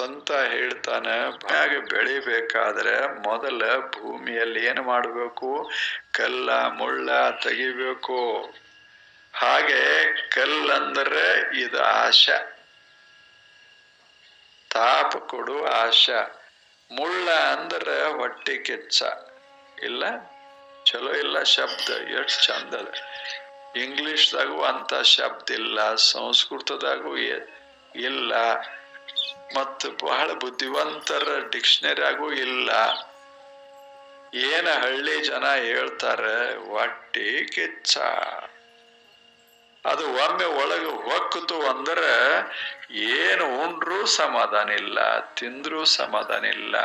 ಸ್ವಂತ ಹೇಳ್ತಾನೆ ಹಾಗೆ ಬೆಳಿಬೇಕಾದ್ರೆ ಮೊದಲ ಭೂಮಿಯಲ್ಲಿ ಏನು ಮಾಡಬೇಕು? ಕಲ್ಲ, ಮುಳ್ಳ ತೆಗಿಬೇಕು. ಹಾಗೆ ಕಲ್ಲಂದ್ರೆ ಇದು ಆಶ. ತಾಪ ಕೊಡು ಆಶಾ. ಮುಳ್ಳ ಅಂದ್ರೆ ಹೊಟ್ಟೆ ಕೆಚ್ಚ. ಇಲ್ಲ? ಚಲೋ ಇಲ್ಲ ಶಬ್ದ, ಎಷ್ಟು ಚಂದ ಅದ. ಇಂಗ್ಲಿಷ್ದಾಗೂ ಅಂಥ ಶಬ್ದ ಇಲ್ಲ, ಸಂಸ್ಕೃತದಾಗೂ ಇಲ್ಲ. ಮತ್ತು ಬಹಳ ಬುದ್ಧಿವಂತರ ಡಿಕ್ಷನರಿಯಾಗೂ ಇಲ್ಲ. ಏನ ಹಳ್ಳಿ ಜನ ಹೇಳ್ತಾರೆ ಹೊಟ್ಟಿ ಕಿಚ್ಚ. ಅದು ಒಮ್ಮೆ ಒಳಗೆ ಹೊಕ್ಕಿತು ಅಂದ್ರೆ ಏನು ಉಂಡ್ರೂ ಸಮಾಧಾನ ಇಲ್ಲ, ತಿಂದ್ರೂ ಸಮಾಧಾನ ಇಲ್ಲ,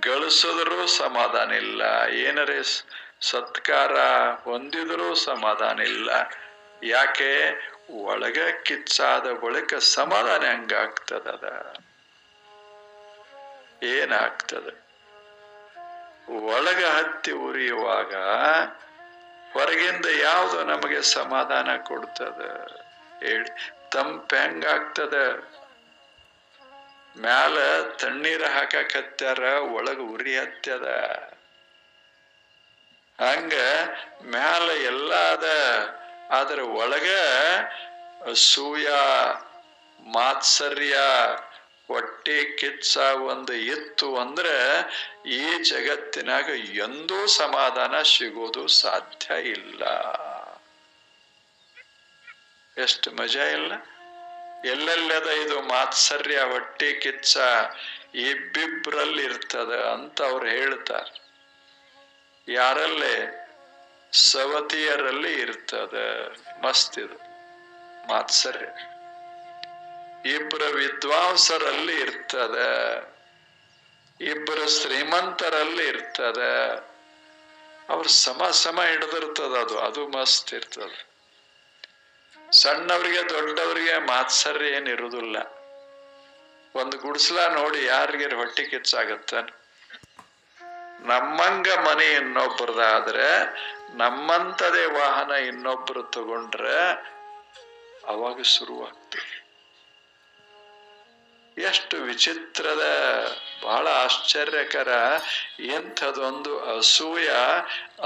ಗಳಿಸಿದ್ರೂ ಸಮಾಧಾನ ಇಲ್ಲ, ಏನರೇ ಸತ್ಕಾರ ಹೊಂದಿದ್ರೂ ಸಮಾಧಾನ ಇಲ್ಲ. ಯಾಕೆ? ಒಳಗ ಕಿಚ್ಚಾದ ಬಳಿಕ ಸಮಾಧಾನ ಹೆಂಗಾಗ್ತದ ಏನಾಗ್ತದ? ಒಳಗ ಹತ್ತಿ ಉರಿಯುವಾಗ ಹೊರಗಿಂದ ಯಾವುದು ನಮಗೆ ಸಮಾಧಾನ ಕೊಡ್ತದ? ಹೇಳಿ. ತಂಪ ಹೆಂಗಾಗ್ತದ? ಮ್ಯಾಲ ತಣ್ಣೀರ ಹಾಕಕತ್ಯಾರ ಒಳಗ ಉರಿ ಹತ್ತದ ಹಂಗ ಮ್ಯಾಲ ಎಲ್ಲ ಅದ ಆದ್ರೆ ಒಳಗ ಸೂಯ, ಮಾತ್ಸರ್ಯ, ಹೊಟ್ಟೆ ಕಿಚ್ಚ ಒಂದು ಇತ್ತು ಅಂದ್ರೆ ಈ ಜಗತ್ತಿನಾಗ ಎಂದೂ ಸಮಾಧಾನ ಸಿಗೋದು ಸಾಧ್ಯ ಇಲ್ಲ. ಎಷ್ಟು ಮಜಾ ಇಲ್ಲ? ಎಲ್ಲೆಲ್ಲದ ಇದು ಮಾತ್ಸರ್ಯ, ಹೊಟ್ಟೆ ಕಿಚ್ಚ ಇಬ್ಬಿಬ್ರಲ್ಲಿ ಇರ್ತದ ಅಂತ ಅವ್ರು ಹೇಳ್ತಾರೆ. ಯಾರಲ್ಲೇ? ಸವತಿಯರಲ್ಲಿ ಇರ್ತದ. ಮಸ್ತ್ ಇದು. ಮಾತ್ಸರ್ಯ. ಇಬ್ಬರ ವಿದ್ವಾಂಸರಲ್ಲಿ ಇರ್ತದ. ಇಬ್ಬರು ಶ್ರೀಮಂತರಲ್ಲಿ ಇರ್ತದ. ಅವ್ರ ಸಮ ಸಮ ಹಿಡಿದಿರ್ತದ ಅದು. ಅದು ಮಸ್ತ್ ಇರ್ತದ. ಸಣ್ಣವರಿಗೆ ದೊಡ್ಡವರಿಗೆ ಮಾತ್ಸರ್ಯ ಏನಿರುವುದಿಲ್ಲ ಒಂದು ಗುಡಿಸ್ಲ ನೋಡಿ ಯಾರಿಗೆ ಹೊಟ್ಟೆ ಕಿಚ್ಚಾಗತ್ತ ನಮ್ಮಂಗ ಮನೆ ಇನ್ನೊಬ್ಬರದಾದ್ರೆ ನಮ್ಮಂತದೇ ವಾಹನ ಇನ್ನೊಬ್ಬರು ತಗೊಂಡ್ರೆ ಅವಾಗ ಶುರುವಾಗ್ತದೆ. ಎಷ್ಟು ವಿಚಿತ್ರದ, ಬಹಳ ಆಶ್ಚರ್ಯಕರ ಎಂಥದೊಂದು ಅಸೂಯ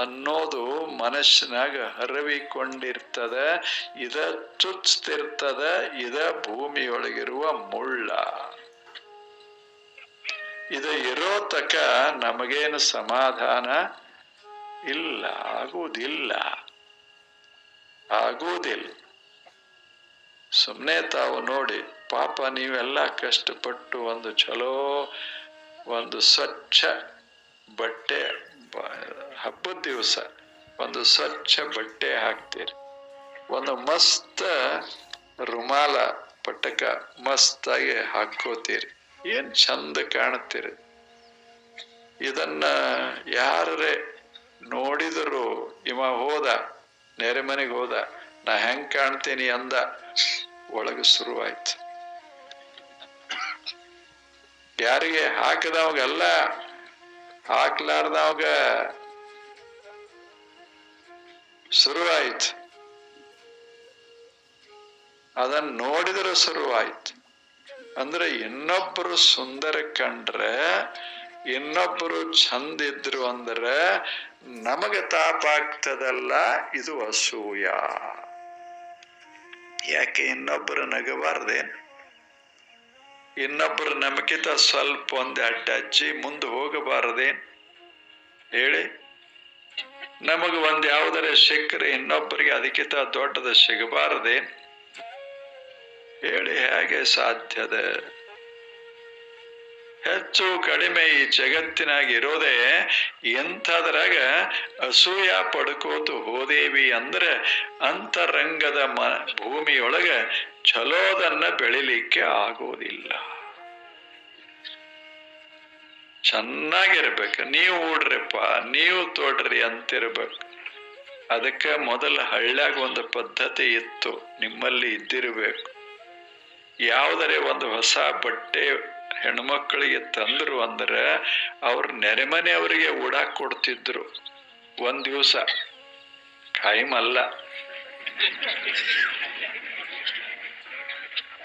ಅನ್ನೋದು ಮನಸ್ಸಿನಾಗ ಹರವಿಕೊಂಡಿರ್ತದ. ಇದ ಚುಚ್ತಿರ್ತದ, ಇದ ಭೂಮಿಯೊಳಗಿರುವ ಮುಳ್ಳ. ಇದು ಇರೋ ತಕ ನಮಗೇನು ಸಮಾಧಾನ? ಇಲ್ಲ, ಆಗುವುದಿಲ್ಲ. ಆಗುವುದಿಲ್ಲ. ಸುಮ್ಮನೆ ತಾವು ನೋಡಿ, ಪಾಪ ನೀವೆಲ್ಲ ಕಷ್ಟಪಟ್ಟು ಒಂದು ಚಲೋ ಒಂದು ಸ್ವಚ್ಛ ಬಟ್ಟೆ ಹಬ್ಬದ ದಿವಸ ಒಂದು ಸ್ವಚ್ಛ ಬಟ್ಟೆ ಹಾಕ್ತೀರಿ. ಒಂದು ಮಸ್ತ್ ರುಮಾಲ, ಪಟಕ ಮಸ್ತಾಗಿ ಹಾಕೋತೀರಿ ಏನ್ ಚಂದ ಕಾಣ್ತೀರಿ ಇದನ್ನ ಯಾರೇ ನೋಡಿದರು ಇವ ಹೋದ, ನೆರೆ ಮನೆಗೆ ಹೋದ, ನಾ ಹೆಂಗ್ ಕಾಣ್ತೀನಿ ಅಂದ ಒಳಗೆ ಶುರುವಾಯ್ತು. ಯಾರಿಗೆ ಹಾಕಿದವಗೆಲ್ಲ ಹಾಕ್ಲಾರ್ದವಾಗ ಶುರುವಾಯ್ತು. ಅದನ್ನ ನೋಡಿದ್ರೆ ಶುರುವಾಯ್ತು. ಅಂದ್ರೆ ಇನ್ನೊಬ್ಬರು ಸುಂದರ ಕಂಡ್ರೆ ಇನ್ನೊಬ್ಬರು ಚಂದ ಇದ್ರು ಅಂದ್ರೆ ನಮಗೆ ತಾಪ ಆಗ್ತದಲ್ಲ ಇದು ಅಸೂಯ. ಯಾಕೆ ಇನ್ನೊಬ್ಬರು ನಗಬಾರ್ದೇನು ಇನ್ನೊಬ್ಬರು ನಮಗಿಂತ ಸ್ವಲ್ಪ ಒಂದು ಅಡ್ಡ ಮುಂದೆ ಹೋಗಬಾರದೇನು ಹೇಳಿ. ನಮಗೆ ಒಂದು ಯಾವುದರ ಸಿಕ್ಕರೆ ಇನ್ನೊಬ್ಬರಿಗೆ ಅದಕ್ಕಿಂತ ದೊಡ್ಡದ ಸಿಗಬಾರದೇನು ಹೇಳಿ, ಹೇಗೆ ಸಾಧ್ಯದ ಹೆಚ್ಚು ಕಡಿಮೆ ಈ ಜಗತ್ತಿನಾಗ ಇರೋದೇ ಎಂಥದ್ರಾಗ ಅಸೂಯ ಪಡ್ಕೋತು ಹೋದೇವಿ ಅಂದ್ರೆ ಅಂತರಂಗದ ಮ ಭೂಮಿಯೊಳಗ ಚಲೋದನ್ನ ಬೆಳಿಲಿಕ್ಕೆ ಆಗೋದಿಲ್ಲ. ಚೆನ್ನಾಗಿರ್ಬೇಕು. ನೀವು ಊಡ್ರಪ್ಪ, ನೀವು ತೋಡ್ರಿ ಅಂತಿರ್ಬೇಕು. ಅದಕ್ಕೆ ಮೊದಲ ಹಳ್ಳ್ಯಾಗ ಒಂದು ಪದ್ಧತಿ ಇತ್ತು. ನಿಮ್ಮಲ್ಲಿ ಇದ್ದಿರಬೇಕು. ಯಾವುದರೆ ಒಂದು ಹೊಸ ಬಟ್ಟೆ ಹೆಣ್ಮಕ್ಳಿಗೆ ತಂದರು ಅಂದ್ರೆ ಅವ್ರ ನೆರೆಮನೆಯವರಿಗೆ ಉಡಾಕ್ ಕೊಡ್ತಿದ್ರು. ಒಂದ್ ದಿವಸ. ಟೈಮ್ ಅಲ್ಲ.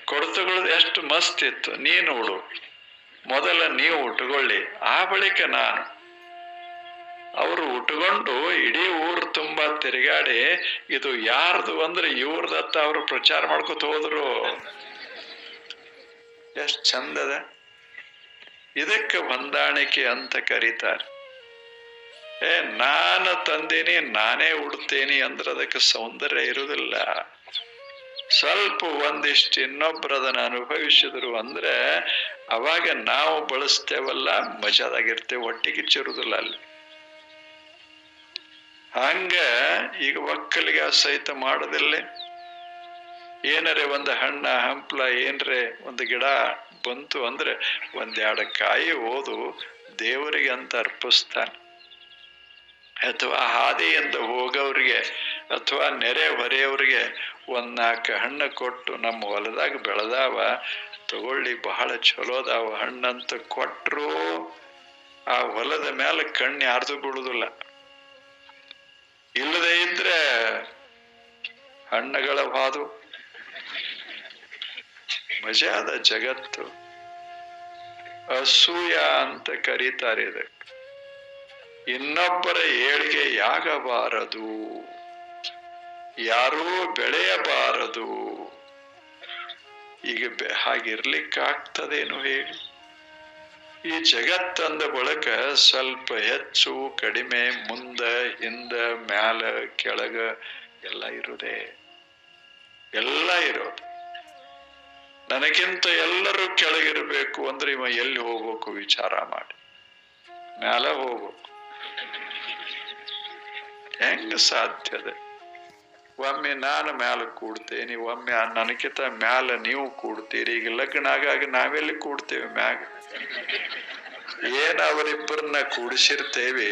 ಕೊಡ್ತುಗಳದ್ದು ಎಷ್ಟು ಮಸ್ತ್ ಇತ್ತು. ನೀನು ಉಡು. ಮೊದಲ ನೀವು ಉಟ್ಕೊಳ್ಳಿ. ಆ ಬಳಿಕ ನಾನು. ಅವರು ಉಟ್ಕೊಂಡು ಇಡೀ ಊರು ತುಂಬಾ ತಿರುಗಾಡಿ ಇದು ಯಾರ್ದು ಅಂದ್ರೆ ಇವ್ರದತ್ತ ಅವರು ಪ್ರಚಾರ ಮಾಡ್ಕೊತ ಹೋದ್ರು. ಎಷ್ಟ್ ಚಂದದ ಇದಕ್ಕೆ ಹೊಂದಾಣಿಕೆ ಅಂತ ಕರೀತಾರೆ. ಏ, ನಾನು ತಂದೀನಿ, ನಾನೇ ಉಡ್ತೇನೆ ಅಂದ್ರೆ ಅದಕ್ಕೆ ಸೌಂದರ್ಯ ಇರುವುದಿಲ್ಲ. ಸ್ವಲ್ಪ ಒಂದಿಷ್ಟು ಇನ್ನೊಬ್ಬರದನ್ನು ಅನುಭವಿಸಿದ್ರು ಅಂದ್ರೆ ಅವಾಗ ನಾವು ಬಳಸ್ತೇವಲ್ಲ, ಮಜಾದಾಗಿರ್ತೇವೆ, ಒಟ್ಟಿಗೆ ಚಿರುದಿಲ್ಲ ಅಲ್ಲಿ. ಹಂಗ ಈಗ ಒಕ್ಕಲಿಗೆ ಸಹಿತ ಮಾಡೋದಿಲ್ಲ. ಏನರೆ ಒಂದು ಹಣ್ಣ, ಹಂಪ್ಲ, ಏನ್ರೆ ಒಂದು ಗಿಡ ಬಂತು ಅಂದ್ರೆ ಒಂದೆರಡು ಕಾಯಿ ಓದು ದೇವರಿಗೆ ಅಂತ ಅರ್ಪಿಸ್ತಾನೆ. ಅಥವಾ ಹಾದಿಯಿಂದ ಹೋಗೋರಿಗೆ ಅಥವಾ ನೆರೆ ಹೊರೆಯವ್ರಿಗೆ ಒಂದು ನಾಲ್ಕು ಹಣ್ಣು ಕೊಟ್ಟು ನಮ್ಮ ಹೊಲದಾಗ ಬೆಳೆದಾವ, ತಗೊಳ್ಳಿ ಬಹಳ ಚಲೋ ಅದಾವ ಹಣ್ಣಂತ ಕೊಟ್ರು ಆ ಹೊಲದ ಮೇಲೆ ಕಣ್ಣು ಯಾರ್ದು ಬಿಡುದಿಲ್ಲ ಇಲ್ಲದೆ ಇದ್ರೆ ಹಣ್ಣುಗಳ ಹಾದು ಮಜಾದ ಜಗತ್ತು. ಅಸೂಯ ಅಂತ ಕರೀತಾರೆ ಇದಕ್ಕೆ. ಇನ್ನೊಬ್ಬರ ಏಳಿಗೆ ಯಾಗಬಾರದು. ಯಾರೂ ಬೆಳೆಯಬಾರದು. ಈಗ ಹಾಗಿರ್ಲಿಕ್ಕಾಗ್ತದೇನು ಹೇಳಿ. ಈ ಜಗತ್ತಂದ ಬಳಕ ಸ್ವಲ್ಪ ಹೆಚ್ಚು ಕಡಿಮೆ ಮುಂದ, ಹಿಂದ, ಮ್ಯಾಲ, ಕೆಳಗ ಎಲ್ಲ ಇರುದೇ. ಎಲ್ಲ ಇರೋದು. ನನಗಿಂತ ಎಲ್ಲರೂ ಕೆಳಗಿರ್ಬೇಕು ಅಂದ್ರೆ ಇವ ಎಲ್ಲಿ ಹೋಗ್ಬೇಕು ವಿಚಾರ ಮಾಡಿ. ಮೇಲೆ ಹೋಗ್ಬೇಕು. ಹೆಂಗ ಸಾಧ್ಯದೆ ಒಮ್ಮೆ ನಾನು ಮ್ಯಾಲ ಕೂಡ್ತೇನೆ, ಒಮ್ಮೆ ನನಗಿಂತ ಮ್ಯಾಲ ನೀವು ಕೂಡ್ತೀರಿ. ಈಗ ಲಗ್ನ ಆಗಾಗ ನಾವೆಲ್ಲಿ ಕೂಡ್ತೇವೆ ಮ್ಯಾಗ? ಏನ್ ಅವರಿಬ್ಬರನ್ನ ಕೂಡಿಸಿರ್ತೇವಿ?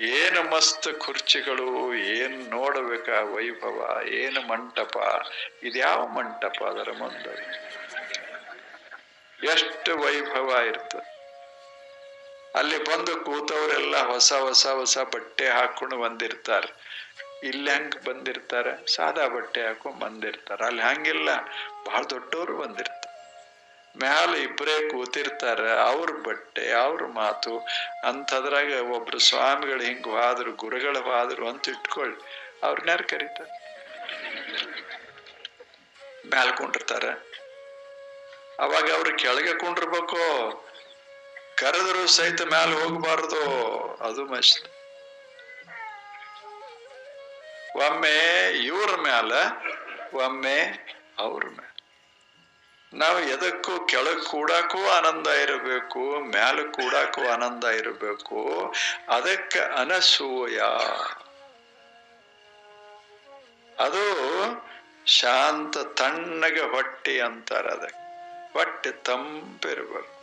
ಏನು ಮಸ್ತ್ ಕುರ್ಚಿಗಳು, ಏನು ನೋಡಬೇಕ ವೈಭವ, ಏನು ಮಂಟಪ, ಇದ್ಯಾವ ಮಂಟಪ ಅದರ ಮುಂದೆ? ಎಷ್ಟು ವೈಭವ ಇರ್ತದೆ. ಅಲ್ಲಿ ಬಂದು ಕೂತವರೆಲ್ಲ ಹೊಸ ಹೊಸ ಹೊಸ ಬಟ್ಟೆ ಹಾಕೊಂಡು ಬಂದಿರ್ತಾರೆ. ಇಲ್ಲಿ ಹೆಂಗ್ ಬಂದಿರ್ತಾರೆ, ಸಾದಾ ಬಟ್ಟೆ ಹಾಕೊಂಡು ಬಂದಿರ್ತಾರೆ. ಅಲ್ಲಿ ಹಂಗಿಲ್ಲ, ಬಹಳ ದೊಡ್ಡವರು ಬಂದಿರ್ತಾರೆ. ಮ್ಯಾಲ ಇಬ್ಬರೇ ಕೂತಿರ್ತಾರ, ಅವ್ರ ಬಟ್ಟೆ, ಅವ್ರ ಮಾತು, ಅಂಥದ್ರಾಗ ಒಬ್ರು ಸ್ವಾಮಿಗಳು ಹಿಂಗ್ ವಾದ್ರು, ಗುರುಗಳು ವಾದ್ರು ಅಂತ ಇಟ್ಕೊಳ್ಳಿ, ಅವ್ರನ್ಯಾರು ಕರೀತಾರೆ. ಮ್ಯಾಲ ಕುಂಡಿರ್ತಾರ. ಅವಾಗ ಅವ್ರು ಕೆಳಗೆ ಕುಂಡಿರ್ಬೇಕು, ಕರೆದ್ರು ಸಹಿತ ಮ್ಯಾಲ ಹೋಗಬಾರ್ದು, ಅದು ಮಸ್ತ್. ಒಮ್ಮೆ ಇವ್ರ ಮ್ಯಾಲ, ಒಮ್ಮೆ ಅವ್ರ ಮ್ಯಾಲ. ನಾವು ಎದಕ್ಕೂ ಕೆಳಗೆ ಕೂಡಕ್ಕೂ ಆನಂದ ಇರಬೇಕು, ಮ್ಯಾಲ ಕೂಡಕ್ಕೂ ಆನಂದ ಇರಬೇಕು. ಅದಕ್ಕೆ ಅನಸೂಯ. ಅದು ಶಾಂತ ತಣ್ಣಗೆ ಹೊಟ್ಟಿ ಅಂತಾರೆ ಅದಕ್ಕೆ. ಹೊಟ್ಟೆ ತಂಪಿರ್ಬೇಕು.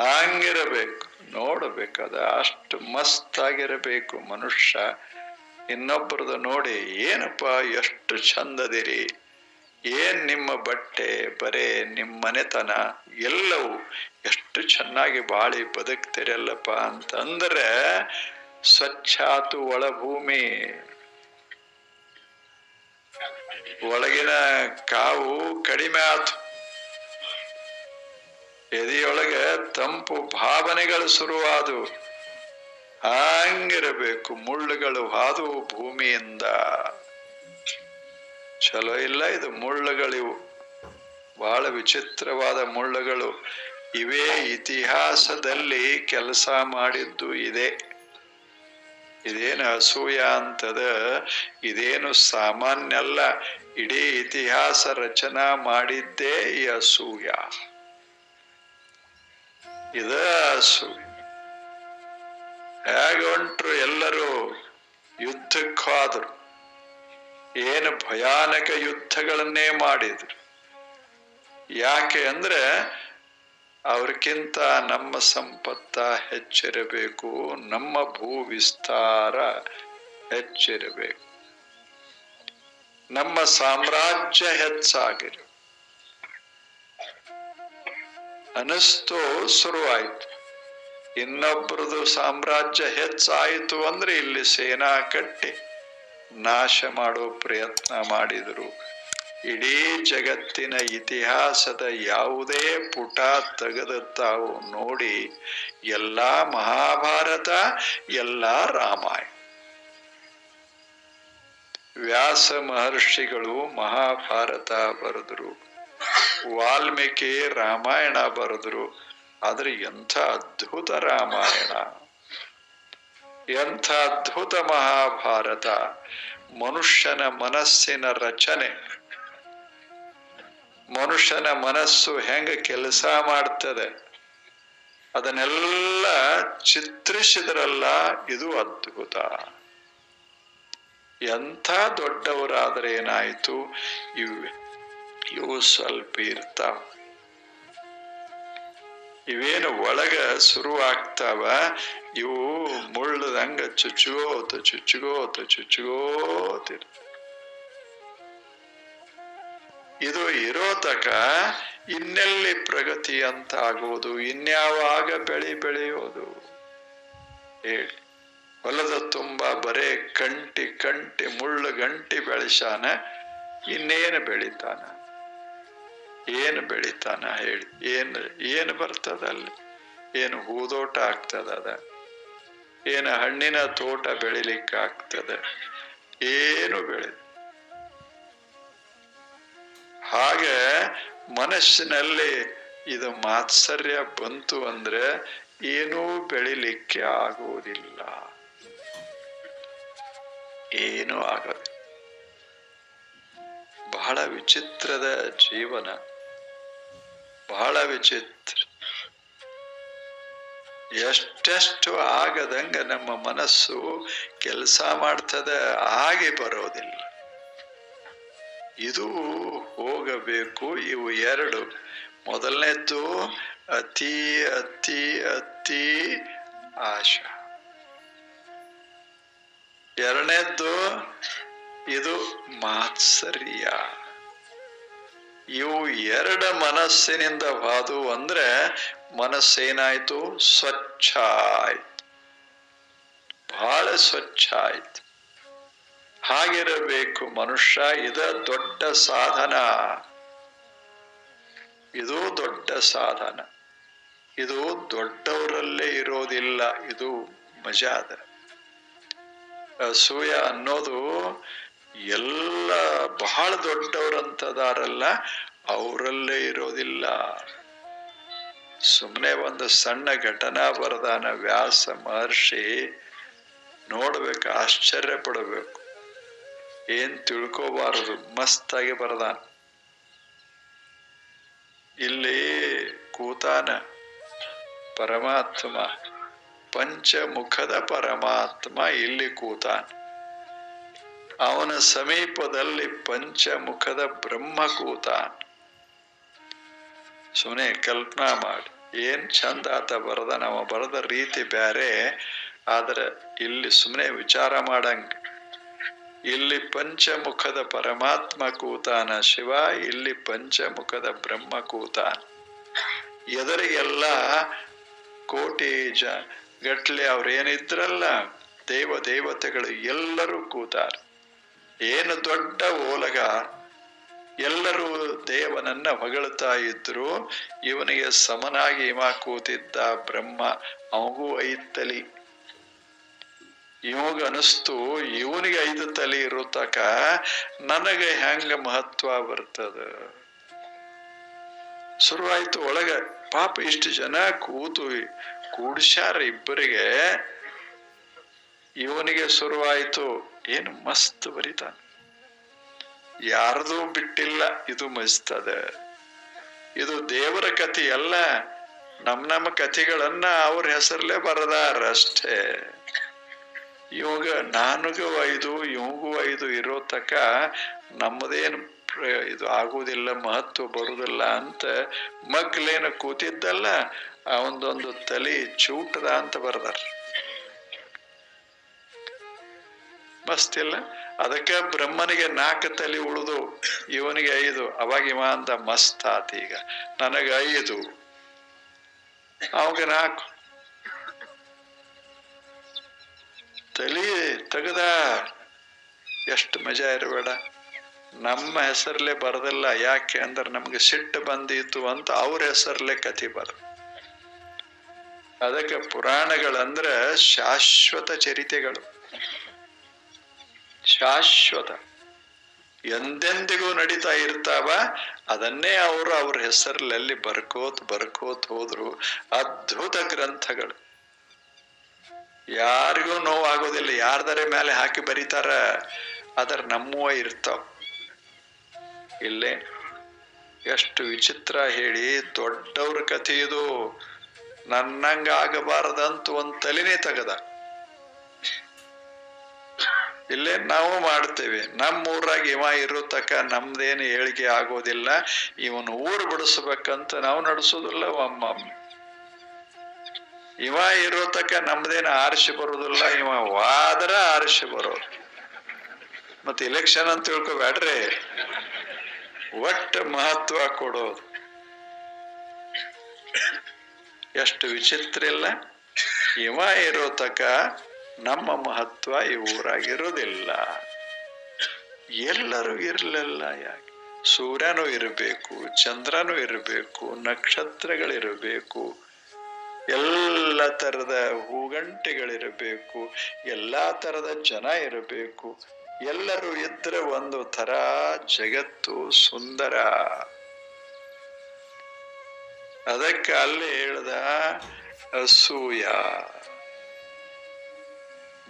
ಹಂಗಿರಬೇಕು. ನೋಡಬೇಕದ ಅಷ್ಟು ಮಸ್ತಾಗಿರಬೇಕು ಮನುಷ್ಯ. ಇನ್ನೊಬ್ಬರದು ನೋಡಿ, ಏನಪ್ಪ, ಎಷ್ಟು ಚಂದದಿರಿ. ಏನ್ ನಿಮ್ಮ ಬಟ್ಟೆ, ಬರೇ ನಿಮ್ಮ ಮನೆತನ, ಎಲ್ಲವೂ ಎಷ್ಟು ಚೆನ್ನಾಗಿ ಬಾಳಿ ಬದುಕ್ತಿರಲ್ಲಪ್ಪ ಅಂತಂದ್ರೆ ಸ್ವಚ್ಛಾತು ಒಳಭೂಮಿ. ಒಳಗಿನ ಕಾವು ಕಡಿಮೆ ಆತು. ಎದೆಯೊಳಗೆ ತಂಪು ಭಾವನೆಗಳು ಶುರುವಾದು. ಹಂಗಿರಬೇಕು ಮುಳ್ಳುಗಳು ಹಾದು ಭೂಮಿಯಿಂದ. ಚಲೋ ಇಲ್ಲ ಇದು ಮುಳ್ಳುಗಳಿವು ಬಹಳ ವಿಚಿತ್ರವಾದ ಮುಳ್ಳುಗಳು. ಇವೇ ಇತಿಹಾಸದಲ್ಲಿ ಕೆಲಸ ಮಾಡಿದ್ದು ಇದೆ. ಇದೇನು ಅಸೂಯ ಅಂತದ? ಇದೇನು ಸಾಮಾನ್ಯ ಅಲ್ಲ. ಇಡೀ ಇತಿಹಾಸ ರಚನಾ ಮಾಡಿದ್ದೇ ಈ ಅಸೂಯ. ಇದ ಅಸೂಯ. ಹೇಗೆ ಹೊಂಟ್ರು ಎಲ್ಲರೂ ಯುದ್ಧಕ್ಕೆ ಹೋದ್ರು ಏನು ಭಯಾನಕ ಯುದ್ಧಗಳನ್ನೇ ಮಾಡಿದ್ರು. ಯಾಕೆ ಅಂದ್ರೆ ಅವ್ರಕ್ಕಿಂತ ನಮ್ಮ ಸಂಪತ್ತ ಹೆಚ್ಚಿರಬೇಕು, ನಮ್ಮ ಭೂ ವಿಸ್ತಾರ ಹೆಚ್ಚಿರಬೇಕು. ನಮ್ಮ ಸಾಮ್ರಾಜ್ಯ ಹೆಚ್ಚಾಗಿರು. ಅನಿಸ್ತು ಶುರುವಾಯ್ತು. ಇನ್ನೊಬ್ಬರದು ಸಾಮ್ರಾಜ್ಯ ಹೆಚ್ಚಾಯಿತು ಅಂದ್ರೆ ಇಲ್ಲಿ ಸೇನಾ ಕಟ್ಟಿ. ನಾಶ ಮಾಡೋ ಪ್ರಯತ್ನ ಮಾಡಿದರು. ಇಡೀ ಜಗತ್ತಿನ ಇತಿಹಾಸದ ಯಾವುದೇ ಪುಟ ತೆಗೆದು ತಾವು ನೋಡಿ ಎಲ್ಲ ಮಹಾಭಾರತ, ಎಲ್ಲ ರಾಮಾಯಣ. ವ್ಯಾಸ ಮಹರ್ಷಿಗಳು ಮಹಾಭಾರತ ಬರೆದ್ರು. ವಾಲ್ಮೀಕಿ ರಾಮಾಯಣ ಬರೆದ್ರು. ಆದ್ರೆ ಎಂಥ ಅದ್ಭುತ ರಾಮಾಯಣ. ಎಂಥ ಅದ್ಭುತ ಮಹಾಭಾರತ. ಮನುಷ್ಯನ ಮನಸ್ಸಿನ ರಚನೆ. ಮನುಷ್ಯನ ಮನಸ್ಸು ಹೆಂಗ ಕೆಲಸ ಮಾಡ್ತದೆ. ಅದನ್ನೆಲ್ಲ ಚಿತ್ರಿಸಿದ್ರಲ್ಲ ಇದು ಅದ್ಭುತ. ಎಂಥ ದೊಡ್ಡವರಾದ್ರೆ ಏನಾಯಿತು? ಇವು ಇವು ಸ್ವಲ್ಪ ಇರ್ತಾವ. ಇವೇನು ಒಳಗ ಶುರುವಾಗ್ತಾವ? ಇವು ಮುಳ್ಳದಂಗ ಚುಚ್ಚುಗೋತ ಚುಚ್ಚುಗೋತ ಚುಚ್ಚುಗೋತಿ ಇದು ಇರೋ ತಕ ಇನ್ನೆಲ್ಲಿ ಪ್ರಗತಿ ಅಂತ ಆಗೋದು ಇನ್ಯಾವಾಗ ಬೆಳಿ ಬೆಳೆಯೋದು? ಹೇಳಿ. ಹೊಲದ ತುಂಬ ಬರೇ ಕಂಟಿ ಕಂಟಿ ಮುಳ್ಳು ಗಂಟಿ ಬೆಳೆಸಾನ, ಇನ್ನೇನು ಬೆಳಿತಾನ? ಏನು ಬೆಳಿತಾನ ಹೇಳಿ. ಏನು ಏನು ಬರ್ತದ ಅಲ್ಲಿ? ಏನು ಹೂದೋಟ ಆಗ್ತದ ಏನು ಹಣ್ಣಿನ ತೋಟ ಬೆಳಿಲಿಕ್ಕೆ ಆಗ್ತದೆ? ಏನು ಬೆಳಿ? ಹಾಗೆ ಮನಸ್ಸಿನಲ್ಲಿ ಇದು ಮಾತ್ಸರ್ಯ ಬಂತು ಅಂದ್ರೆ ಏನೂ ಬೆಳಿಲಿಕ್ಕೆ ಆಗುವುದಿಲ್ಲ. ಏನೂ ಆಗದೆ ಬಹಳ ವಿಚಿತ್ರದ ಜೀವನ. ಬಹಳ ವಿಚಿತ್ರ. ಎಷ್ಟೆಷ್ಟು ಆಗದಂಗ ನಮ್ಮ ಮನಸ್ಸು ಕೆಲಸ ಮಾಡ್ತದೆ, ಹಾಗೆ ಬರೋದಿಲ್ಲ. ಇದು ಹೋಗಬೇಕು, ಇವು ಎರಡು. ಮೊದಲನೇದ್ದು, ಅತಿ ಅತಿ ಅತಿ ಆಶಾ. ಎರಡನೇದ್ದು, ಇದು ಮಾತ್ಸರ್ಯ. ಇವು ಎರಡ ಮನಸ್ಸಿನಿಂದ ಬಾದು ಅಂದ್ರೆ ಮನಸ್ಸೇನಾಯ್ತು? ಸ್ವಚ್ಛ ಆಯ್ತು ಬಹಳ ಸ್ವಚ್ಛ ಆಯ್ತು ಹಾಗಿರಬೇಕು ಮನುಷ್ಯ, ಇದ ದೊಡ್ಡ ಸಾಧನ. ಇದು ದೊಡ್ಡ ಸಾಧನ. ಇದು ದೊಡ್ಡವರಲ್ಲೇ ಇರೋದಿಲ್ಲ. ಇದು ಮಜಾದ ಅಸೂಯ ಅನ್ನೋದು ಎಲ್ಲ ಬಹಳ ದೊಡ್ಡವರಂತದಾರಲ್ಲ ಅವರಲ್ಲೇ ಇರೋದಿಲ್ಲ. ಸುಮ್ಮನೆ ಒಂದು ಸಣ್ಣ ಘಟನಾ ಬರದಾನ ವ್ಯಾಸ ಮಹರ್ಷಿ ನೋಡ್ಬೇಕು, ಆಶ್ಚರ್ಯ ಪಡಬೇಕು. ಏನ್ ತಿಳ್ಕೋಬಾರದು, ಮಸ್ತಾಗಿ ಬರದಾನ ಇಲ್ಲಿ ಕೂತಾನ ಪರಮಾತ್ಮ, ಪಂಚಮುಖದ ಪರಮಾತ್ಮ ಇಲ್ಲಿ ಕೂತಾನ. ಅವನ ಸಮೀಪದಲ್ಲಿ ಪಂಚಮುಖದ ಬ್ರಹ್ಮಕೂತ. ಸುಮ್ಮನೆ ಕಲ್ಪನಾ ಮಾಡಿ. ಏನ್ ಚಂದ ಆತ ಬರದ ನಾವು ಬರದ ರೀತಿ ಬ್ಯಾರೆ, ಆದ್ರೆ ಇಲ್ಲಿ ಸುಮ್ಮನೆ ವಿಚಾರ ಮಾಡಂಗ. ಇಲ್ಲಿ ಪಂಚಮುಖದ ಪರಮಾತ್ಮ ಕೂತಾನ ಶಿವ, ಇಲ್ಲಿ ಪಂಚಮುಖದ ಬ್ರಹ್ಮ ಕೂತಾನ ಎದುರಿಗೆಲ್ಲ ಕೋಟಿ ಜ, ಗಟ್ಲೆ ಅವ್ರೇನಿದ್ರಲ್ಲ, ದೇವ ದೇವತೆಗಳು ಎಲ್ಲರೂ ಕೂತಾರ. ಏನು ದೊಡ್ಡ ಓಲಗ? ಎಲ್ಲರೂ ದೇವನನ್ನ ಹೊಗಳುತ್ತಾ ಇದ್ರು. ಇವನಿಗೆ ಸಮನಾಗಿ ಇವ ಕೂತಿದ್ದ ಬ್ರಹ್ಮ ಅವಗೂ ಐದು ತಲಿ. ಇವಾಗ ಅನಿಸ್ತು, ಇವನಿಗೆ ಐದು ತಲೆ ಇರೋ ತಕ ನನಗೆ ಹೆಂಗ ಮಹತ್ವ ಬರ್ತದ? ಶುರುವಾಯ್ತು ಒಳಗ ಪಾಪ ಇಷ್ಟು ಜನ ಕೂತು ಕೂಡ್ಸಾರ ಇಬ್ಬರಿಗೆ. ಇವನಿಗೆ ಶುರುವಾಯ್ತು ಏನು ಮಸ್ತ್ ಬರೀತಾನೆ ಯಾರದೂ ಬಿಟ್ಟಿಲ್ಲ, ಇದು ಮಸ್ತದ ಇದು ದೇವರ ಕಥೆ ಅಲ್ಲ, ನಮ್ ನಮ್ಮ ಕಥೆಗಳನ್ನ ಅವ್ರ ಹೆಸರಲ್ಲೇ ಬರದಾರಷ್ಟೇ ಇವಾಗ ನಾನುಗೂ ಐದು, ಇವಂಗೂ ಐದು ಇರೋ ತಕ ನಮ್ಮದೇನು ಇದು ಆಗುವುದಿಲ್ಲ ಮಹತ್ವ ಬರುವುದಿಲ್ಲ ಅಂತ ಮಗ್ಲೇನು ಕೂತಿದ್ದಲ್ಲ ಅವನದೊಂದು ತಲೆ ಚೂಟದ ಅಂತ ಬರ್ದಾರ. ಮಸ್ತ್ ಇಲ್ಲ ಅದಕ್ಕೆ ಬ್ರಹ್ಮನಿಗೆ ನಾಲ್ಕು ತಲೆ ಉಳಿದು, ಇವನಿಗೆ ಐದು. ಅವಾಗ ಇವ ಅಂತ ಮಸ್ತ್ ಆತ ಈಗ. ನನಗೆ ಐದು. ಅವಾಗ ನಾಲ್ಕು. ತಲೆ ತೆಗದ. ಎಷ್ಟು ಮಜಾ ಇರಬೇಡ. ನಮ್ಮ ಹೆಸರಲ್ಲೇ ಬರದಲ್ಲ. ಯಾಕೆ ಅಂದ್ರೆ ನಮ್ಗೆ ಸಿಟ್ಟು ಬಂದಿತ್ತು ಅಂತ ಅವ್ರ ಹೆಸರಲ್ಲೇ ಕಥೆ ಬರ ಅದಕ್ಕೆ ಪುರಾಣಗಳಂದ್ರೆ ಶಾಶ್ವತ ಚರಿತೆಗಳು. ಶಾಶ್ವತ. ಎಂದೆಂದಿಗೂ ನಡೀತಾ ಇರ್ತಾವ, ಅದನ್ನೇ ಅವರು ಅವ್ರ ಹೆಸರಲ್ಲಿ ಬರ್ಕೋತ್ ಬರ್ಕೋತ್ ಹೋದ್ರು. ಅದ್ಭುತ ಗ್ರಂಥಗಳು. ಯಾರಿಗೂ ನೋವಾಗೋದಿಲ್ಲ, ಯಾರ್ದರ ಮೇಲೆ ಹಾಕಿ ಬರೀತಾರ, ಅದರ ನಮ್ಮುವ ಇರ್ತಾವ. ಇಲ್ಲೇ ಎಷ್ಟು ವಿಚಿತ್ರ ಹೇಳಿ ದೊಡ್ಡವ್ರ ಕಥೆ ಇದು. ನನ್ನಂಗ ಆಗಬಾರದಂತ ಒಂದ್ ತಲೆನೇ ತೆಗದ. ಇಲ್ಲೇ ನಾವು ಮಾಡ್ತೇವೆ. ನಮ್ಮ ಊರಾಗ ಇವ ಇರೋ ತಕ ನಮ್ದೇನು ಏಳಿಗೆ ಆಗೋದಿಲ್ಲ. ಇವನು ಊರು ಬಿಡಿಸ್ಬೇಕಂತ ನಾವು ನಡೆಸೋದಿಲ್ಲ ಒಮ್ಮೊಮ್ಮೆ ಇವ ಇರೋ ತಕ ನಮ್ದೇನು ಆರಿಸಿ ಬರೋದಿಲ್ಲ, ಇವ ವಾದ್ರ ಆರಿಸಿ ಬರೋದು ಮತ್ತೆ ಇಲೆಕ್ಷನ್ ಅಂತ ತಿಳ್ಕೊಬೇಡ್ರಿ. ಒಟ್ಟು ಮಹತ್ವ ಕೊಡೋದು. ಎಷ್ಟು ವಿಚಿತ್ರ ಇಲ್ಲ. ಇವ ಇರೋ ತಕ ನಮ್ಮ ಮಹತ್ವ ಈ ಊರಾಗಿರೋದಿಲ್ಲ. ಎಲ್ಲರೂ ಇರಲಿಲ್ಲ ಯಾಕೆ? ಸೂರ್ಯನೂ ಇರಬೇಕು, ಚಂದ್ರನೂ ಇರಬೇಕು, ನಕ್ಷತ್ರಗಳಿರಬೇಕು, ಎಲ್ಲ ತರದ ಹೂಗಂಟೆಗಳಿರಬೇಕು, ಎಲ್ಲ ತರದ ಜನ ಇರಬೇಕು. ಎಲ್ಲರೂ ಇದ್ರೆ ಒಂದು ಥರ ಜಗತ್ತು ಸುಂದರ. ಅದಕ್ಕೆ ಅಲ್ಲಿ ಹೇಳ್ದ ಅಸೂಯ.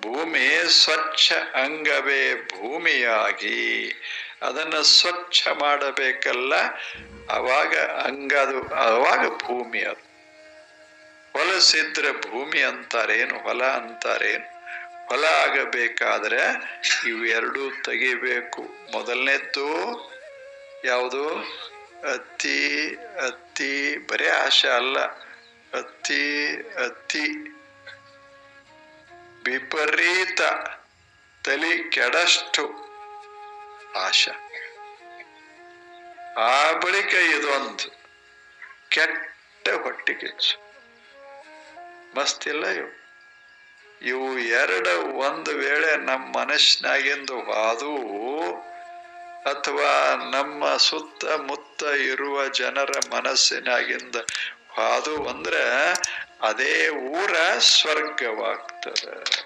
ಭೂಮಿ ಸ್ವಚ್ಛ ಅಂಗವೇ ಭೂಮಿಯಾಗಿ. ಅದನ್ನು ಸ್ವಚ್ಛ ಮಾಡಬೇಕಲ್ಲ, ಅವಾಗ ಅಂಗದು ಅವಾಗ ಭೂಮಿ ಅದು. ಹೊಲಸಿದ್ರೆ ಭೂಮಿ ಅಂತಾರೇನು, ಹೊಲ ಅಂತಾರೇನು? ಹೊಲ ಆಗಬೇಕಾದ್ರೆ ಇವೆರಡೂ ತೆಗಿಬೇಕು. ಮೊದಲನೇದ್ದು ಯಾವುದು? ಅತಿ ಅತಿ ಬರೀ ಆಶೆ ಅಲ್ಲ. ಅತಿ ಅತಿ ವಿಪರೀತ ತಲೆ ಕೆಡಷ್ಟು ಆಶ. ಆ ಬಳಿಕ ಇದೊಂದು ಕೆಟ್ಟ ಹೊಟ್ಟಿಗೆಚ್ಚು ಮಸ್ತಿಲ್ಲ ಇವು ಇವು ಎರಡು ಒಂದು ವೇಳೆ ನಮ್ಮ ಮನಸ್ಸಿನಾಗಿಂದು ಹಾದು ಅಥವಾ ನಮ್ಮ ಸುತ್ತಮುತ್ತ ಇರುವ ಜನರ ಮನಸ್ಸಿನಾಗಿಂದ ಹಾದು ಅಂದ್ರೆ ಅದೇ ಊರ ಸ್ವರ್ಗವಾಗ್ತದೆ.